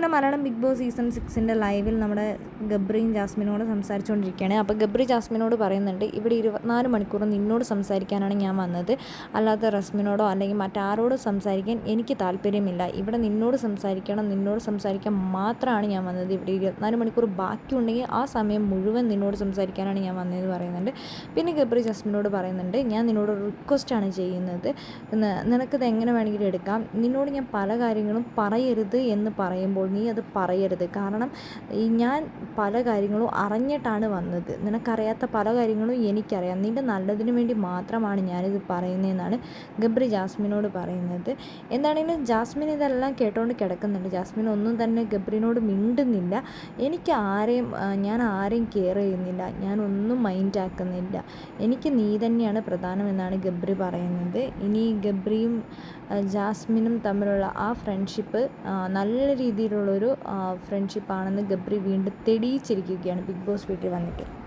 അങ്ങനെ Malayalam Bigg Boss season സിക്സിന്റെ ലൈവിൽ നമ്മുടെ ഗബ്രിയും ജാസ്മിനോട് സംസാരിച്ചുകൊണ്ടിരിക്കുകയാണ്. അപ്പോൾ ഗബ്രി ജാസ്മിനോട് പറയുന്നുണ്ട് ഇവിടെ ഇരുപത്തിനാല് മണിക്കൂർ നിന്നോട് സംസാരിക്കാനാണ് ഞാൻ വന്നത്. അല്ലാതെ റസ്മിനോടോ അല്ലെങ്കിൽ മറ്റാരോടോ സംസാരിക്കാൻ എനിക്ക് താല്പര്യമില്ല. ഇവിടെ നിന്നോട് സംസാരിക്കണം നിന്നോട് സംസാരിക്കാൻ മാത്രമാണ് ഞാൻ വന്നത്. ഇവിടെ ഇരുപത്തിനാല് മണിക്കൂർ ബാക്കിയുണ്ടെങ്കിൽ ആ സമയം മുഴുവൻ നിന്നോട് സംസാരിക്കാനാണ് ഞാൻ വന്നതെന്ന് പറയുന്നുണ്ട്. പിന്നെ ഗബ്രി ജാസ്മിനോട് പറയുന്നുണ്ട് ഞാൻ നിന്നോട് റിക്വസ്റ്റാണ് ചെയ്യുന്നത്. നിനക്കിത് എങ്ങനെ വേണമെങ്കിലും എടുക്കാം. നിന്നോട് ഞാൻ പല കാര്യങ്ങളും പറയരുത് എന്ന് പറയുമ്പോൾ നീ അത് പറയരുത്. കാരണം ഈ ഞാൻ പല കാര്യങ്ങളും അറിഞ്ഞിട്ടാണ് വന്നത്. നിനക്കറിയാത്ത പല കാര്യങ്ങളും എനിക്കറിയാം. നിന്റെ നല്ലതിന് വേണ്ടി മാത്രമാണ് ഞാനിത് പറയുന്നതെന്നാണ് ഗബ്രി ജാസ്മിനോട് പറയുന്നത്. എന്താണെങ്കിലും ജാസ്മിൻ ഇതെല്ലാം കേട്ടോണ്ട് കിടക്കുന്നുണ്ട്. ജാസ്മിൻ ഒന്നും തന്നെ ഗബ്രിനോട് മിണ്ടുന്നില്ല. എനിക്ക് ആരെയും ഞാൻ ആരെയും കെയർ ചെയ്യുന്നില്ല. ഞാൻ ഒന്നും മൈൻഡ് ആക്കുന്നില്ല. എനിക്ക് നീ തന്നെയാണ് പ്രധാനമെന്നാണ് ഗബ്രി പറയുന്നത്. ഇനി ഗബ്രിയും ജാസ്മിനും തമ്മിലുള്ള ആ ഫ്രണ്ട്ഷിപ്പ് നല്ല രീതിയിലുള്ളൊരു ഫ്രണ്ട്ഷിപ്പാണെന്ന് ഗബ്രി വീണ്ടും തെളിയിച്ചിരിക്കുകയാണ്. ബിഗ് ബോസ് വീട്ടിൽ വന്നിട്ട്.